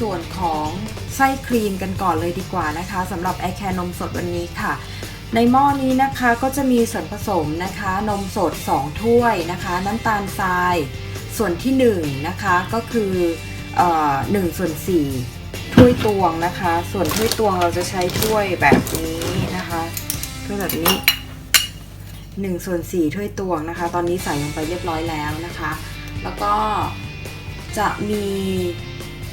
ส่วนของไส้ครีมกันก่อนเลยดีกว่านะคะสำหรับไอแคนมสดวันนี้ค่ะ ในหม้อนี้นะคะก็จะมีส่วนผสมนะคะนมสด 2 ถ้วยนะคะ น้ำตาลทราย ส่วนที่1นะคะก็คือเอ่อ1ส่วน4ถ้วยตวงนะคะ ส่วนถ้วยตวงเราจะใช้ถ้วยแบบนี้นะคะถ้วยแบบนี้1ส่วน4ถ้วยตวงนะคะ ตอนนี้ใส่ลงไปเรียบร้อยแล้วนะคะ แล้วก็จะมี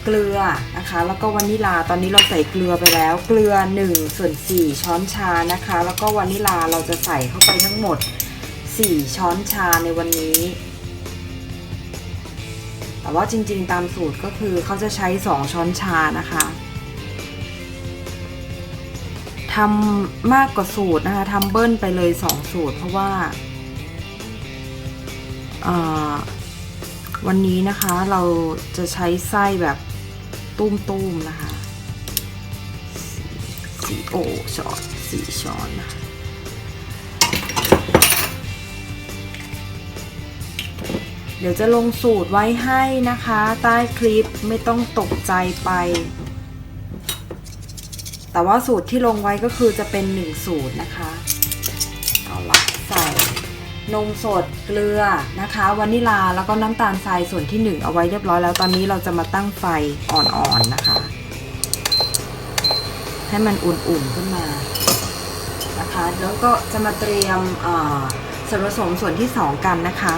เกลือนะคะ แล้วก็วานิลาตอนนี้เราใส่เกลือไปแล้ว เกลือ1ส่วน4ช้อนชานะคะ แล้วก็วานิลาเราจะใส่เข้าไปทั้งหมด 4 ช้อนชาในวันนี้ แต่ว่าจริงๆตามสูตรก็คือเขาจะใช้ 2 ช้อนชานะคะทำมากกว่าสูตรนะคะทำเบิ้ลไปเลย 2 สูตร เพราะว่าวันนี้นะคะเราจะใช้ไส้แบบ ตุ้มๆนะคะสีโอช้อนสี่ช้อนนะคะเดี๋ยวจะลงสูตรไว้ให้นะคะ ใต้คลิปไม่ต้องตกใจไป แต่ว่าสูตรที่ลงไว้ก็คือจะเป็นหนึ่งสูตรนะคะ เอาละใส่ นมสดเกลือนะคะ วานิลาแล้วก็น้ำตาลทรายส่วนที่หนึ่งเอาไว้เรียบร้อยแล้วตอนนี้เราจะมาตั้งไฟอ่อนๆนะคะ ให้มันอุ่นๆขึ้นมานะคะ แล้วก็จะมาเตรียมส่วนผสมส่วนที่สองกันนะคะ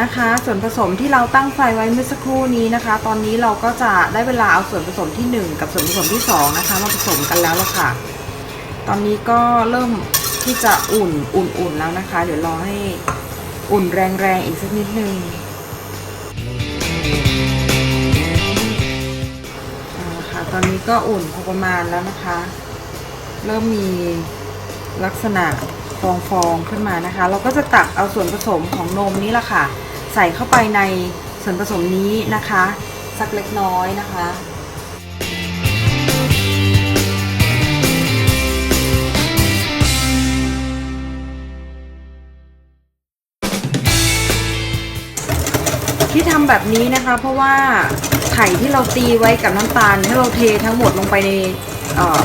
นะคะ ส่วนผสมที่เราตั้งไฟไว้เมื่อสักครู่นี้นะคะ ตอนนี้เราก็จะได้เวลาเอาส่วนผสมที่ 1 กับส่วนผสมที่ 2 นะคะ มาผสมกันแล้วละค่ะ ตอนนี้ก็เริ่มที่จะอุ่นอุ่นๆแล้วนะคะ เดี๋ยวรอให้อุ่นแรงๆอีกสักนิดนึงอ่าค่ะตอนนี้ก็อุ่นพอประมาณแล้วนะคะ เริ่มมีลักษณะฟองๆขึ้นมานะคะ เราก็จะตักเอาส่วนผสมของนมนี้ละค่ะ ส่เข้าไปในส่วนผสมนี้นะคะ สักเล็กน้อยนะคะ ที่ทำแบบนี้นะคะ เพราะว่าไข่ที่เราตีไว้กับน้ำตาลถ้เราเททั้งหมดลงไปใน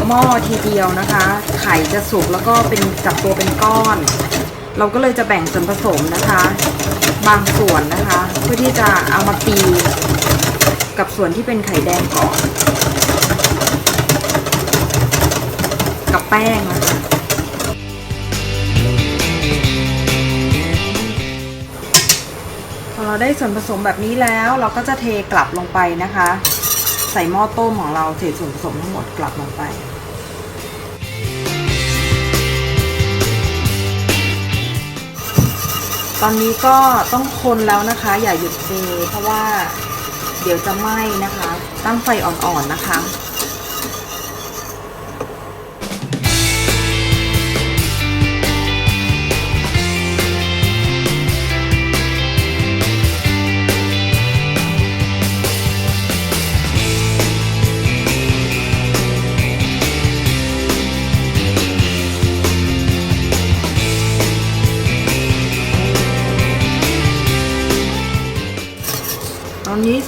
หม้อทีเดียวนะคะ ไข่จะสุกแล้วก็เป็นจับตัวเป็นก้อน เราก็เลยจะแบ่งส่วนผสมนะคะ บางส่วนนะคะ เพื่อที่จะเอามาตีกับส่วนที่เป็นไข่แดงก่อนกับแป้งนะคะพอเราได้ส่วนผสมแบบนี้แล้วเราก็จะเทกลับลงไปนะคะ ใส่หม้อต้มของเราเทส่วนผสมทั้งหมดกลับลงไป ตอนนี้ก็ต้องคนแล้วนะคะ อย่าหยุดเทเพราะว่าเดี๋ยวจะไหม้นะคะ ตั้งไฟอ่อนๆนะคะ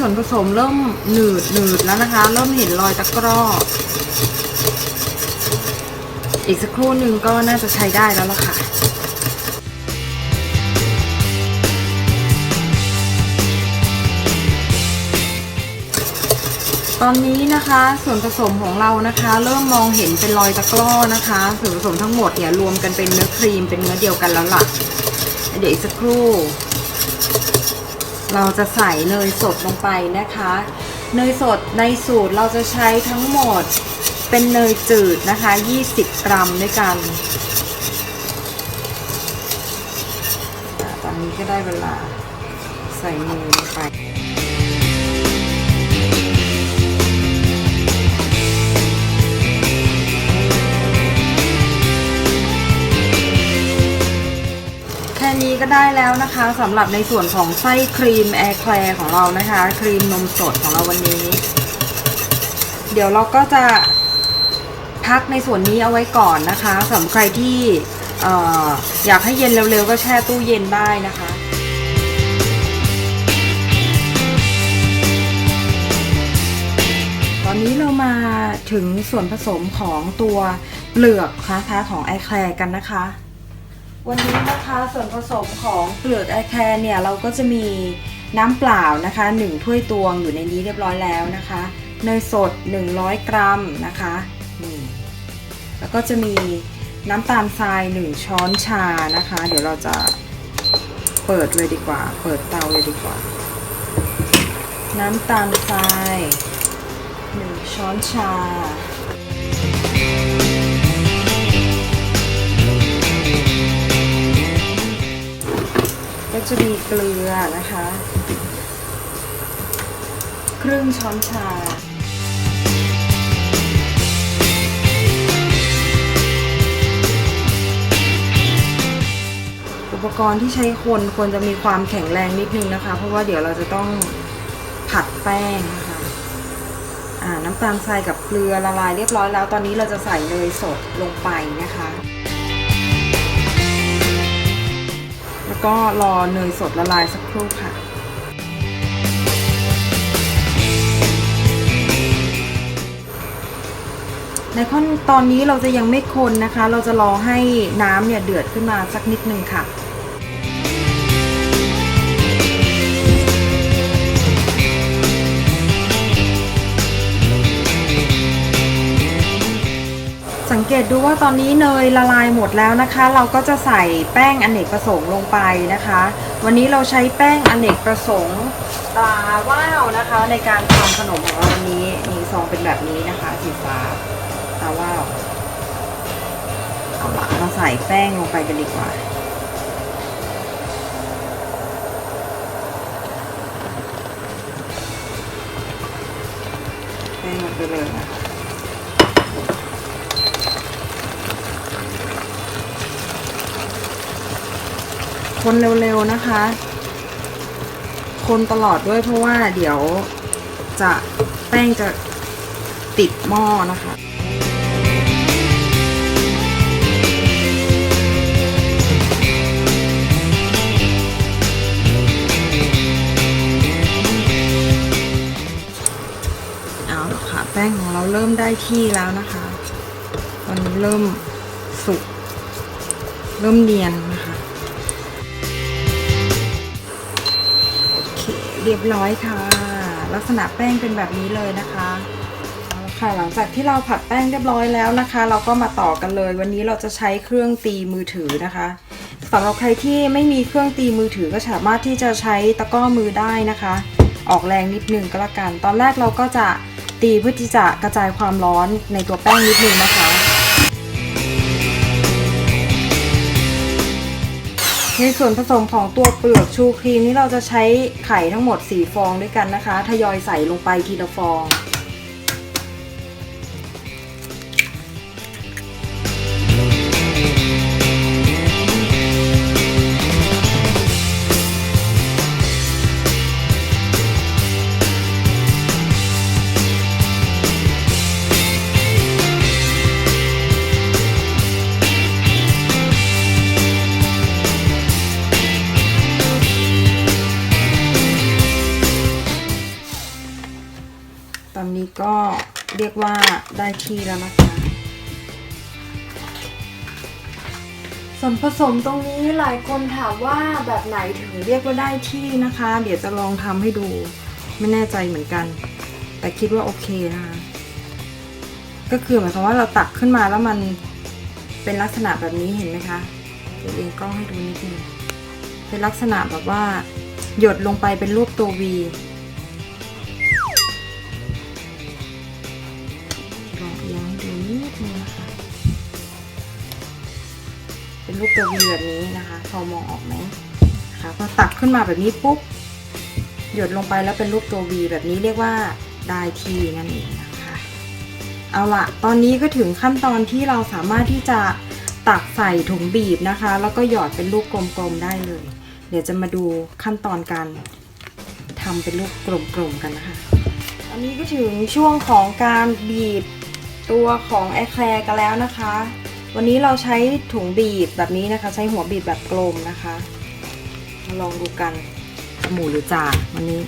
วนผสมเริ่มหนืดหนืดแล้วนะคะ เริ่มเห็นรอยตะกร้อ อีกสักครู่หนึ่งก็น่าจะใช้ได้แล้วล่ะค่ะตอนนี้นะคะส่วนผสมของเรานะคะ เริ่มมองเห็นเป็นรอยตะกร้อนะคะ ส่วนผสมทั้งหมดเนี่ยรวมกันเป็นเนื้อครีมเป็นเนื้อเดียวกันแล้วล่ะ เดี๋ยวอีกสักครู่ เราจะใส่เนยสดลงไปนะคะ เนยสดในสูตรเราจะใช้ทั้งหมดเป็นเนยจืดนะคะ 20 กรัมด้วยกันตอนนี้ก็ได้เวลาใส่เนยลงไป ก็ได้แล้วนะคะสำหรับในส่วนของไส้ครีมแอร์แคลร์ของเรานะคะ ครีมนมสดของเราวันนี้ เดี๋ยวเราก็จะพักในส่วนนี้เอาไว้ก่อนนะคะสำหรับใครที่อออยากให้เย็นเร็วๆ ก็แช่ตู้เย็นได้นะคะตอนนี้เรามาถึงส่วนผสมของตัวเปลือกนะคะของไอแคลร์กันนะคะ วันนี้นะคะส่วนผสมของเปลือกไอแคร์เนี่ยเราก็จะมีน้ำเปล่านะคะ1ถ้วยตวงอยู่ในนี้เรียบร้อยแล้วนะคะเนยสด 100 กรัมนะคะนี่แล้วก็จะมีน้ำตาลทราย 1 ช้อนชานะคะ เดี๋ยวเราจะเปิดเลยดีกว่า เปิดเตาเลยดีกว่า น้ำตาลทราย 1 ช้อนชา จะมีเกลือนะคะ ครึ่งช้อนชาอุปกรณ์ที่ใช้คนควรจะมีความแข็งแรงนิดนึงนะคะ เพราะว่าเดี๋ยวเราจะต้องผัดแป้งนะคะอ่าน้ำตาลทรายกับเกลือละลายเรียบร้อยแล้ว ตอนนี้เราจะใส่เนยสดลงไปนะคะ ก็รอเนยสดละลายสักครู่ค่ะ ในขั้นตอนนี้เราจะยังไม่คนนะคะ เราจะรอให้น้ำเนี่ยเดือดขึ้นมาสักนิดนึงค่ะ เกตดูว่าตอนนี้เนยละลายหมดแล้วนะคะ เราก็จะใส่แป้งอเนกประสงค์ลงไปนะคะ วันนี้เราใช้แป้งอเนกประสงค์ตราว่าวนะคะ ในการทำขนมของเราวันนี้นี่ซองเป็นแบบนี้นะคะสีฟ้าตาว่าวเอาละเราใส่แป้งลงไปกันดีกว่าแป้งลงไปเลยนะ คนเร็วๆนะคะ คนตลอดด้วยเพราะว่าเดี๋ยวจะแป้งจะติดหม้อนะคะเอาละค่ะแป้งของเราเริ่มได้ที่แล้วนะคะตอนนี้เริ่มสุก เริ่มเนียนนะคะ เรียบร้อยค่ะ ลักษณะแป้งเป็นแบบนี้เลยนะคะเอาค่ะหลังจากที่เราผัดแป้งเรียบร้อยแล้วนะคะ เราก็มาต่อกันเลย วันนี้เราจะใช้เครื่องตีมือถือนะคะสำหรับใครที่ไม่มีเครื่องตีมือถือก็สามารถที่จะใช้ตะก้อมือได้นะคะ ออกแรงนิดนึงก็แล้วกัน ตอนแรกเราก็จะตีเพื่อที่จะกระจายความร้อนในตัวแป้งนิดนึงนะคะ ในส่วนผสมของตัวเปลือกชูครีมนี้เราจะใช้ไข่ทั้งหมด 4 ฟองด้วยกันนะคะ ทยอยใส่ลงไปทีละฟอง กว่าได้ที่แล้วนะคะส่วนผสมตรงนี้หลายคนถามว่าแบบไหนถึงเรียกว่าได้ที่นะคะ เดี๋ยวจะลองทำให้ดู ไม่แน่ใจเหมือนกัน แต่คิดว่าโอเคนะคะก็คือหมายความว่าเราตักขึ้นมาแล้วมันเป็นลักษณะแบบนี้เห็นไหมคะเดี๋ยวเองกล้องให้ดูนิดนึงเป็นลักษณะแบบว่า หยดลงไปเป็นรูปตัว V เป็นรูปตัววีแบบนี้นะคะ พอมองออกไหมคนะคะพอตักขึ้นมาแบบนี้ปุ๊บหยดลงไปแล้วเป็นรูปตัว V แบบนี้เรียกว่าได้ทีนั่นเองนะคะ เอาละตอนนี้ก็ถึงขั้นตอนที่เราสามารถที่จะตักใส่ถุงบีบนะคะ แล้วก็หยอดเป็นลูกกลมๆได้เลย เดี๋ยวจะมาดูขั้นตอนการทำเป็นลูกกลมๆกันนะคะอันนี้ก็ถึงช่วงของการบีบตัวของแอร์แคลร์กันแล้วนะคะ วันนี้เราใช้ถุงบีบแบบนี้นะคะ ใช้หัวบีบแบบกลมนะคะ มาลองดูกันหมูหรือจ่าวันนี้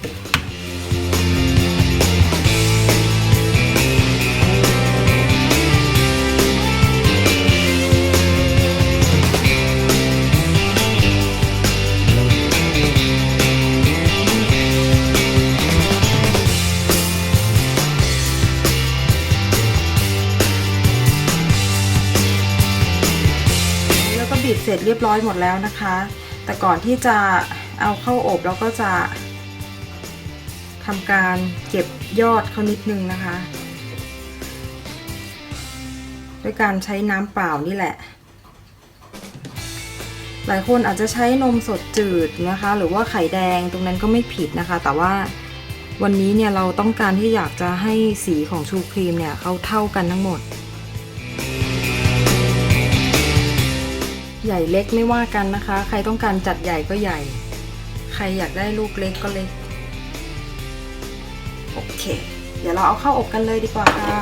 จเรียบร้อยหมดแล้วนะคะ แต่ก่อนที่จะเอาเข้าอบเราก็จะทำการเก็บยอดเขานิดนึงนะคะ ด้วยการใช้น้ำเปล่านี่แหละ หลายคนอาจจะใช้นมสดจืดนะคะ หรือว่าไข่แดงตรงนั้นก็ไม่ผิดนะคะ แต่ว่าวันนี้เนี่ยเราต้องการที่อยากจะให้สีของชูครีมเนี่ยเขาเท่ากันทั้งหมด ใหญ่เล็กไม่ว่ากันนะคะ ใครต้องการจัดใหญ่ก็ใหญ่ ใครอยากได้ลูกเล็กก็เล็ก โอเค เดี๋ยวเราเอาเข้าอบกันเลยดีกว่าค่ะ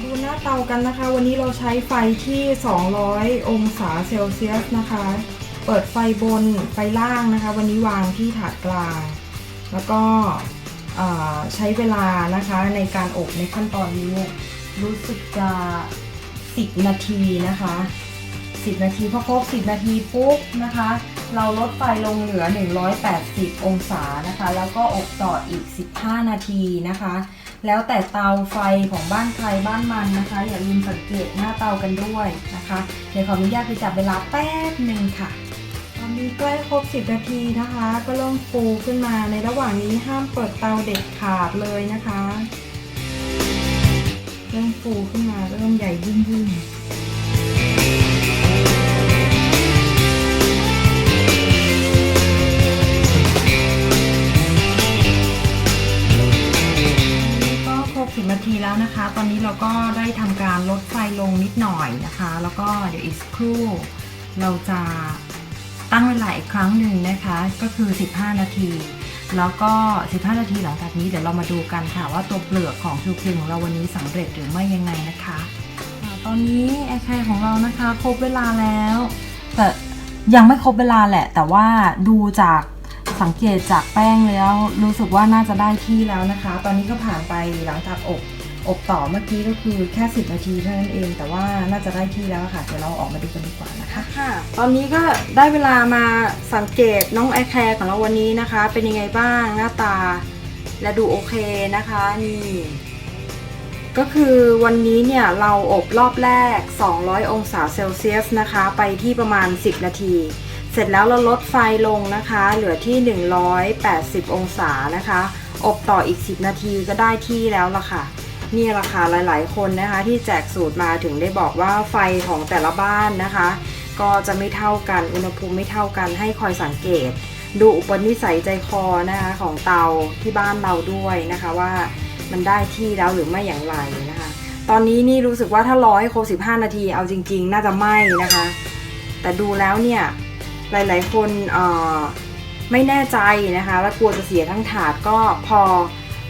ดูหน้าเตากันนะคะ วันนี้เราใช้ไฟที่ 200 องศาเซลเซียสนะคะ เปิดไฟบนไฟล่างนะคะ วันนี้วางที่ถาดกลาง แล้วก็ใช้เวลานะคะในการอบในขั้นตอนนี้ รู้สึกจะ 10 นาทีนะคะ 10 นาทีพอครบ 10 นาทีปุ๊บนะคะ เราลดไฟลงเหลือ 180 องศานะคะ แล้วก็อบต่ออีก 15 นาทีนะคะ แล้วแต่เตาไฟของบ้านใครบ้านมันนะคะ อย่าลืมสังเกตหน้าเตากันด้วยนะคะ เดี๋ยวขออนุญาตไปจับเวลาแป๊บหนึ่งค่ะตอนนี้ใกล้ครบ 10 นาทีนะคะ ก็เริ่มฟูขึ้นมาในระหว่างนี้ห้ามเปิดเตาเด็ดขาดเลยนะคะ เริ่มฟูขึ้นมาเริ่มใหญ่ยิ่งยิ่ง เราก็ได้ทำการลดไฟลงนิดหน่อยนะคะ แล้วก็เดี๋ยวอีกสักครู่ เราจะตั้งเวลาอีกครั้งหนึ่งนะคะ ก็คือ 15 นาที แล้วก็ 15 นาทีหลังจากนี้เดี๋ยวเรามาดูกันค่ะ ว่าตัวเปลือกของชูครีมของเราวันนี้สำเร็จหรือไม่ยังไงนะคะตอนนี้แอร์แคร์ของเรานะคะครบเวลาแล้ว แต่ยังไม่ครบเวลาแหละ แต่ว่าดูจากสังเกตจากแป้งแล้ว รู้สึกว่าน่าจะได้ที่แล้วนะคะ ตอนนี้ก็ผ่านไปหลังจากอบ อบต่อเมื่อกี้ก็คือแค่ 10 นาทีเท่านั้นเอง แต่ว่าน่าจะได้ที่แล้วค่ะ เดี๋ยวเราออกมาดูกันดีกว่านะคะ ค่ะ ตอนนี้ก็ได้เวลามาสังเกตน้องแอแคร์ของเราวันนี้นะคะ เป็นยังไงบ้างหน้าตา และดูโอเคนะคะนี่ ก็คือวันนี้เนี่ยเราอบรอบแรก 200 องศาเซลเซียสนะคะ ไปที่ประมาณ 10 นาที เสร็จแล้วเราลดไฟลงนะคะ เหลือที่ 180 องศานะคะ อบต่ออีก 10 นาทีก็ได้ที่แล้วล่ะค่ะ นี่แหละค่ะหลาย ๆ คนนะคะที่แจกสูตรมาถึงได้บอกว่าไฟของแต่ละบ้านนะคะ ก็จะไม่เท่ากันอุณหภูมิไม่เท่ากันให้คอยสังเกต ดูอุปนิสัยใจคอนะคะของเตาที่บ้านเราด้วยนะคะว่ามันได้ที่แล้วหรือไม่อย่างไรนะคะ ตอนนี้นี่รู้สึกว่าถ้ารอให้ครบ15 นาทีเอาจริง ๆ น่าจะไหม้นะคะ แต่ดูแล้วเนี่ยหลาย ๆ คนไม่แน่ใจนะคะ และกลัวจะเสียทั้งถาดก็พอ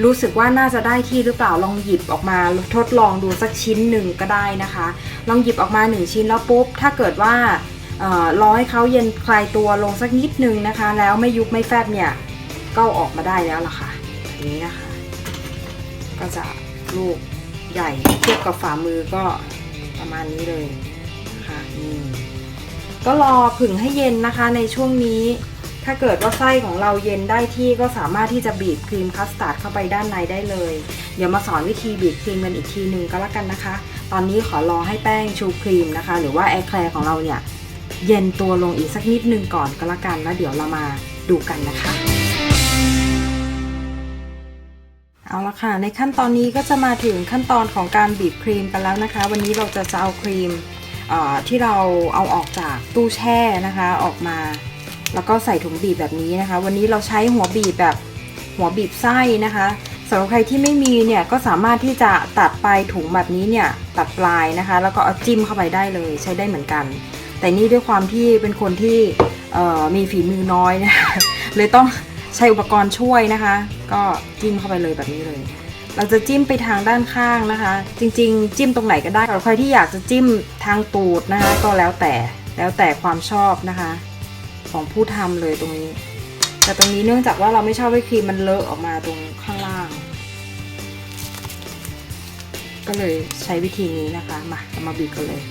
รู้สึกว่าน่าจะได้ที่หรือเปล่าลองหยิบออกมาทดลองดูสักชิ้นหนึ่งก็ได้นะคะ ลองหยิบออกมาหนึ่งชิ้นแล้วปุ๊บ ถ้าเกิดว่าเอ่อรอให้เขาเย็นคลายตัวลงสักนิดนึงนะคะ แล้วไม่ยุบไม่แฟบเนี่ยก็ออกมาได้แล้วล่ะค่ะแบบนี้นะคะ ก็จะลูกใหญ่เทียบกับฝ่ามือก็ประมาณนี้เลยนะคะนี่ก็รอผึ่งให้เย็นนะคะในช่วงนี้ ถ้าเกิดว่าไส้ของเราเย็นได้ที่ก็สามารถที่จะบีบครีมคัสตาร์ดเข้าไปด้านในได้เลย เดี๋ยวมาสอนวิธีบีบครีมกันอีกทีหนึ่งก็แล้วกันนะคะ ตอนนี้ขอรอให้แป้งชูครีมนะคะ หรือว่าแอร์แคลร์ของเราเนี่ยเย็นตัวลงอีกสักนิดนึงก่อนก็แล้วกันแล้วเดี๋ยวเรามาดูกันนะคะ เอาละค่ะ ในขั้นตอนนี้ก็จะมาถึงขั้นตอนของการบีบครีมกันแล้วนะคะ วันนี้เราจะจะเอาครีมที่เราเอาออกจากตู้แช่นะคะออกมา แล้วก็ใส่ถุงบีบแบบนี้นะคะ วันนี้เราใช้หัวบีบแบบหัวบีบไส้นะคะสำหรับใครที่ไม่มีเนี่ยก็สามารถที่จะตัดปลายถุงแบบนี้เนี่ยตัดปลายนะคะ แล้วก็เอาจิ้มเข้าไปได้เลยใช้ได้เหมือนกัน แต่นี่ด้วยความที่เป็นคนที่มีฝีมือน้อยนะคะเลยต้องใช้อุปกรณ์ช่วยนะคะ ก็จิ้มเข้าไปเลยแบบนี้เลย เราจะจิ้มไปทางด้านข้างนะคะ จริง ๆ จิ้มตรงไหนก็ได้สำหรับใครที่อยากจะจิ้มทางตูดนะคะ ก็แล้วแต่แล้วแต่ความชอบนะคะ ของผู้ทำเลยตรงนี้ แต่ตรงนี้เนื่องจากว่าเราไม่ชอบให้ครีมมันเลอะออกมาตรงข้างล่าง ก็เลยใช้วิธีนี้นะคะ มาเรามาบีบกันเลย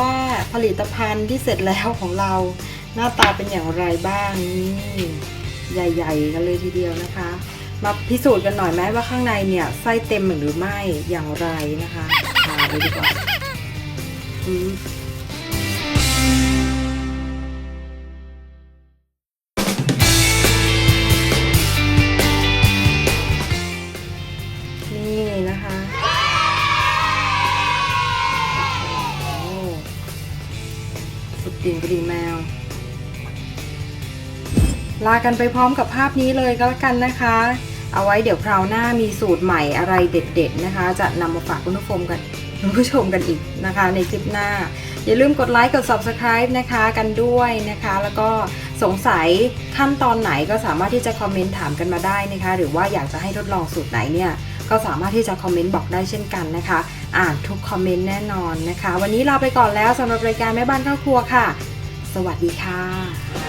ว่าผลิตภัณฑ์ที่เสร็จแล้วของเราหน้าตาเป็นอย่างไรบ้างนี่ใหญ่ ๆ กันเลยทีเดียวนะคะ มาพิสูจน์กันหน่อยไหมว่าข้างในเนี่ยไส้เต็มหรือไม่อย่างไรนะคะพาไปดีกว่า ลากันไปพร้อมกับภาพนี้เลยก็แล้วกันนะคะ เอาไว้เดี๋ยวคราวหน้ามีสูตรใหม่อะไรเด็ด ๆ นะคะ จะนำมาฝากคุณผู้ชมกันคุณผู้ชมกันอีกนะคะ ในคลิปหน้า อย่าลืมกดไลค์กด subscribe นะคะกันด้วยนะคะ แล้วก็สงสัยขั้นตอนไหนก็สามารถที่จะคอมเมนต์ถามกันมาได้นะคะ หรือว่าอยากจะให้ทดลองสูตรไหนเนี่ยก็สามารถที่จะคอมเมนต์บอกได้เช่นกันนะคะ อ่านทุกคอมเมนต์แน่นอนนะคะ วันนี้ลาไปก่อนแล้วสำหรับรายการแม่บ้านเข้าครัวค่ะ สวัสดีค่ะ